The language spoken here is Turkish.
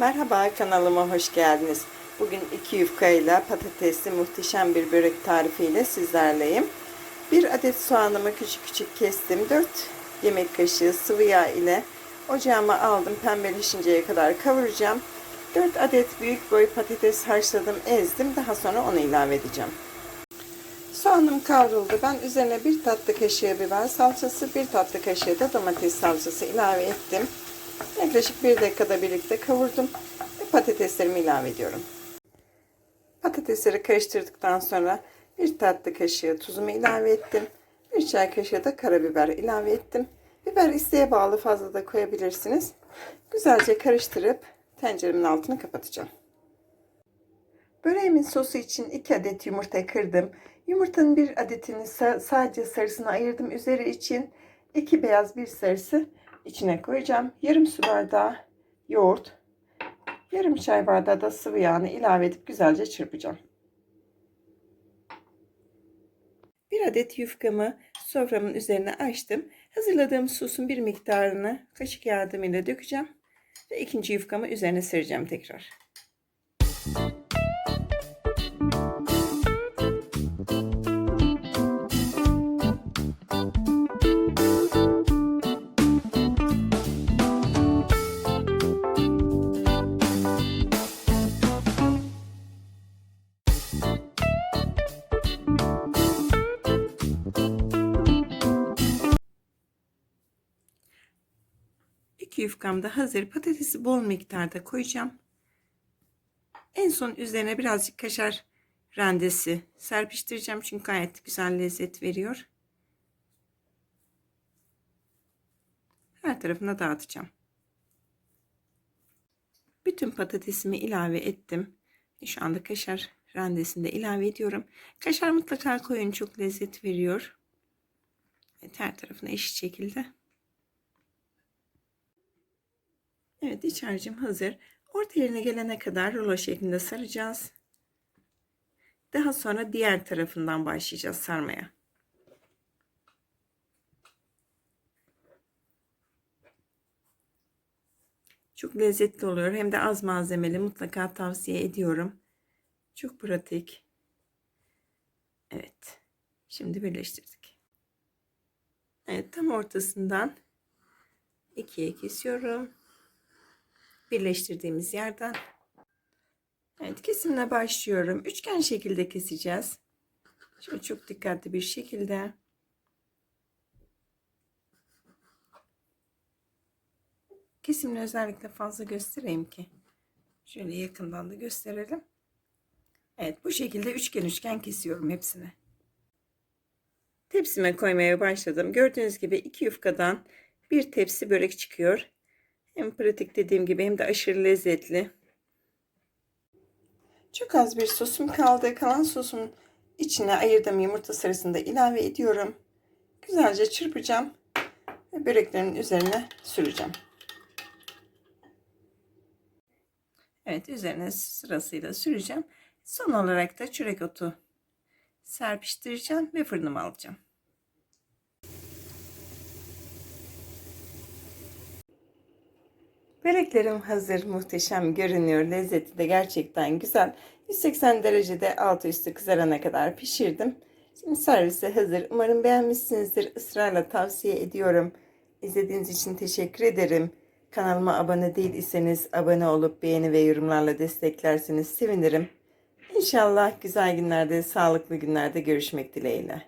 Merhaba kanalıma hoş geldiniz. Bugün iki yufkayla patatesli muhteşem bir börek tarifiyle sizlerleyim. Bir adet soğanımı küçük küçük kestim. 4 yemek kaşığı sıvı yağ ile ocağıma aldım. Pembeleşinceye kadar kavuracağım. 4 adet büyük boy patates haşladım, ezdim. Daha sonra onu ilave edeceğim. Soğanım kavruldu. Ben üzerine bir tatlı kaşığı biber salçası, bir tatlı kaşığı da domates salçası ilave ettim. Yaklaşık bir dakikada birlikte kavurdum ve patateslerimi ilave ediyorum. Patatesleri karıştırdıktan sonra bir tatlı kaşığı tuzumu ilave ettim. Bir çay kaşığı da karabiber ilave ettim. Biber isteğe bağlı fazla da koyabilirsiniz. Güzelce karıştırıp tenceremin altını kapatacağım. Böreğimin sosu için 2 adet yumurta kırdım. Yumurtanın bir adetini sadece sarısını ayırdım. Üzeri için 2 beyaz bir sarısı içine koyacağım. Yarım su bardağı yoğurt, yarım çay bardağı da sıvı yağını ilave edip güzelce çırpacağım. Bir adet yufkamı soframın üzerine açtım. Hazırladığım sosun bir miktarını kaşık yardımıyla dökeceğim. Ve ikinci yufkamı üzerine sereceğim tekrar. İki yufkam da hazır. Patatesi bol miktarda koyacağım. En son üzerine birazcık kaşar rendesi serpiştireceğim. Çünkü gayet güzel lezzet veriyor. Her tarafına dağıtacağım. Bütün patatesimi ilave ettim. Şu anda kaşar rendesini de ilave ediyorum. Kaşar mutlaka koyun çok lezzet veriyor. Evet, her tarafına eşit şekilde. Evet iç harcım hazır. Orta yerine gelene kadar rulo şeklinde saracağız. Daha sonra diğer tarafından başlayacağız sarmaya. Çok lezzetli oluyor. Hem de az malzemeli. Mutlaka tavsiye ediyorum. Çok pratik. Evet. Şimdi birleştirdik. Evet tam ortasından ikiye kesiyorum birleştirdiğimiz yerden. Evet kesimle başlıyorum. Üçgen şekilde keseceğiz. Şöyle çok dikkatli bir şekilde. Kesimini özellikle fazla göstereyim ki. Şöyle yakından da gösterelim. Evet bu şekilde üçgen üçgen kesiyorum hepsini. Tepsime koymaya başladım. Gördüğünüz gibi iki yufkadan bir tepsi börek çıkıyor. Hem pratik dediğim gibi hem de aşırı lezzetli. Çok az bir sosum kaldı. Kalan sosun içine ayırdığım yumurta sarısını da ilave ediyorum. Güzelce çırpacağım ve böreklerimin üzerine süreceğim. Evet üzerine sırasıyla süreceğim. Son olarak da çörek otu serpiştireceğim ve fırınıma alacağım. Böreklerim hazır, muhteşem görünüyor. Lezzeti de gerçekten güzel. 180 derecede altı üstü kızarana kadar pişirdim. Şimdi servise hazır. Umarım beğenmişsinizdir. Israrla tavsiye ediyorum. İzlediğiniz için teşekkür ederim. Kanalıma abone değilseniz abone olup beğeni ve yorumlarla desteklerseniz sevinirim. İnşallah güzel günlerde, sağlıklı günlerde görüşmek dileğiyle.